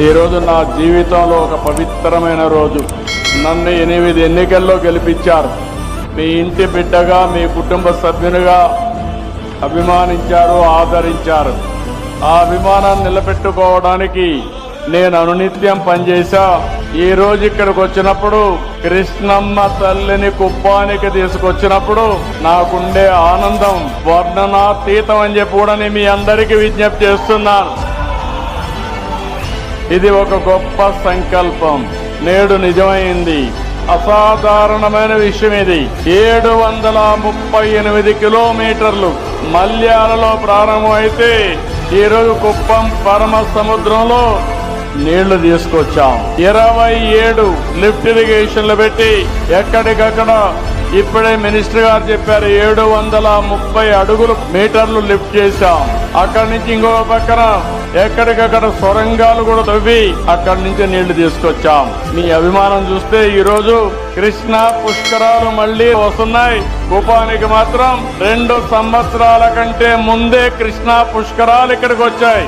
ఈ రోజు నా జీవితంలో ఒక పవిత్రమైన రోజు. నన్ను ఎనిమిది ఎన్నికల్లో గెలిపించారు. మీ ఇంటి బిడ్డగా మీ కుటుంబ సభ్యునిగా అభిమానించారు ఆదరించారు. ఆ అభిమానాన్ని నిలబెట్టుకోవడానికి నేను అనునిత్యం పనిచేశా. ఈ రోజు ఇక్కడికి వచ్చినప్పుడు కృష్ణమ్మ తల్లిని కుప్పానికి తీసుకొచ్చినప్పుడు నాకుండే ఆనందం వర్ణనాతీతం అని చెప్పి కూడా నేను మీ అందరికీ విజ్ఞప్తి చేస్తున్నాను. ఇది ఒక గొప్ప సంకల్పం. నేడు నిజమైంది. అసాధారణమైన విషయం ఇది. ఏడు వందల ముప్పై ఎనిమిది కిలోమీటర్లు మల్యాలలో ప్రారంభమైతే ఈరోజు కుప్పం పరమ సముద్రంలో నీళ్ళు తీసుకొచ్చాం. ఇరవై ఏడు లిఫ్ట్ ఇరిగేషన్లు పెట్టి ఎక్కడికక్కడ ఇప్పుడే మినిస్టర్ గారు చెప్పారు ఏడు వందల ముప్పై అడుగులు మీటర్లు లిఫ్ట్ చేశాం. అక్కడి నుంచి ఇంకో పక్కన ఎక్కడికక్కడ సొరంగాలు కూడా తవ్వి అక్కడి నుంచి నీళ్ళు తీసుకొచ్చాం. మీ అభిమానం చూస్తే ఈ రోజు కృష్ణ పుష్కరాలు మళ్ళీ వస్తున్నాయి. కూపానికి మాత్రం రెండు సంవత్సరాల కంటే ముందే కృష్ణా పుష్కరాలు ఇక్కడికి వచ్చాయి.